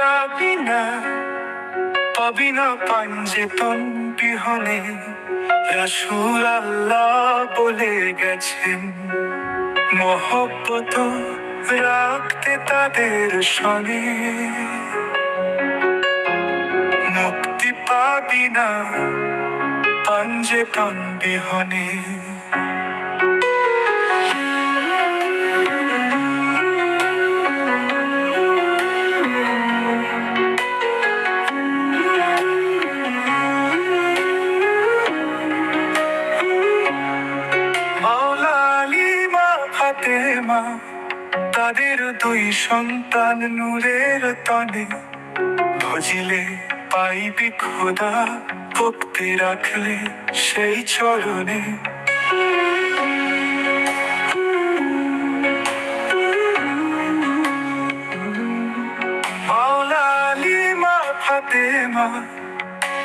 পাবি পাবি না বিহনে বলে গেছেন রাখতে তাদের সনে। মুক্তি পাবি না পাঞ্জেতন বিহনে তাদের দুই সন্তান নূরের তনে। ভজিলে পাইবি খোদা ভক্তি রাখলে সেই চরণে। ফাতেমা,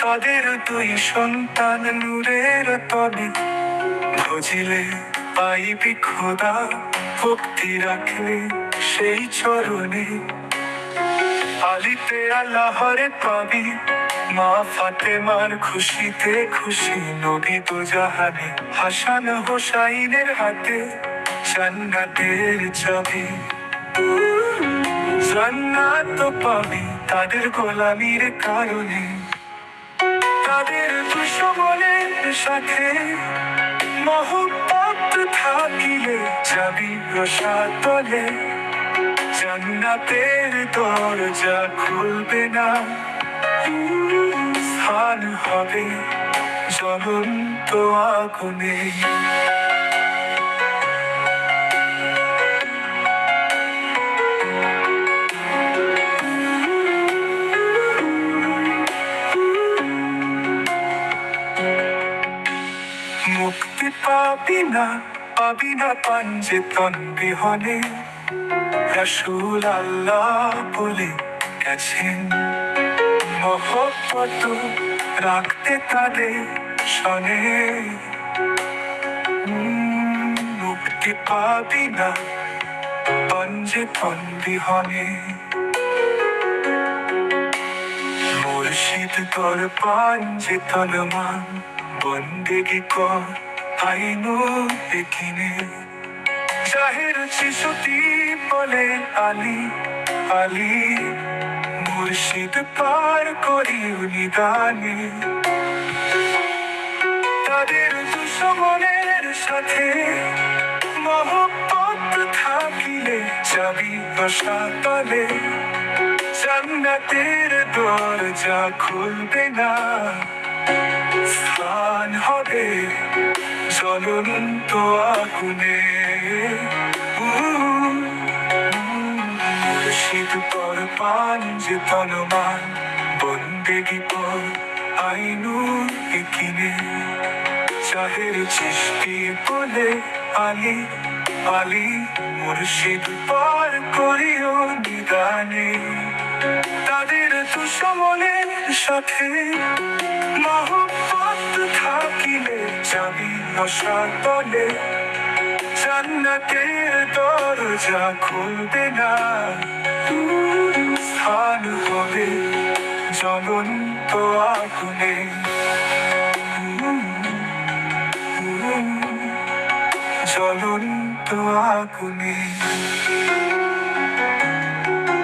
তাদের দুই সন্তান নূরের তনে। ভজিলে পাইবি খোদা ভক্তি রাখলে সেই চরণে আলিতে আল্লাহরে পাবি, মা ফাতেমার খুশিতে খুশি নবী তো জাহানে, হাসান হোসাইনের হাতে জান্নাতের চাবি। জান্নাত পাবি তাদের গোলামির কারণে, তাদের দুশো দুশ্মনের সাথে মহব্বত থাকিলে যাবি রসাতলে জান্নাতের দরজা খুলবে না। স্থান হবে জ্বলন্ত আগুনে। মুক্তি পাবি না। পাবি না পাঞ্জেতন বিহনে। রসুল আল্লাহ বলে গেছেন, মহব্বত রাখতে তাদের সনে। মুক্তি পাবি না পাঞ্জেতন বিহনে। মুর্শিদ তোর পাঞ্জেতন মান বন্দেগি কর। আইনু একিনে জাহের শিশুটি বলে, আলী আলী, মুর্শিদ পার করি নিদানে। তাদের দুশ্মনের সাথে মহব্বত থাকিলে যাবি রসাতলে জান্নাতের দরজা খুলবে না, স্থান হবে জ্বলন্ত আগুনে মুর্শিদ পর পান যে তনমান বন্দেগি পর আইনু একিনে চাহের চিষ্টি বলে আলী আলী মুর্শিদ পার করিও, নিদানে, তাদের দুশ্মনের সাথে মহব্বত থাকিলে যাবি। নশাতলে জান্নাতের দরজা খুলবে না। স্থান হবে জ্বলন্ত আগুনে। জ্বলন্ত আগুনে।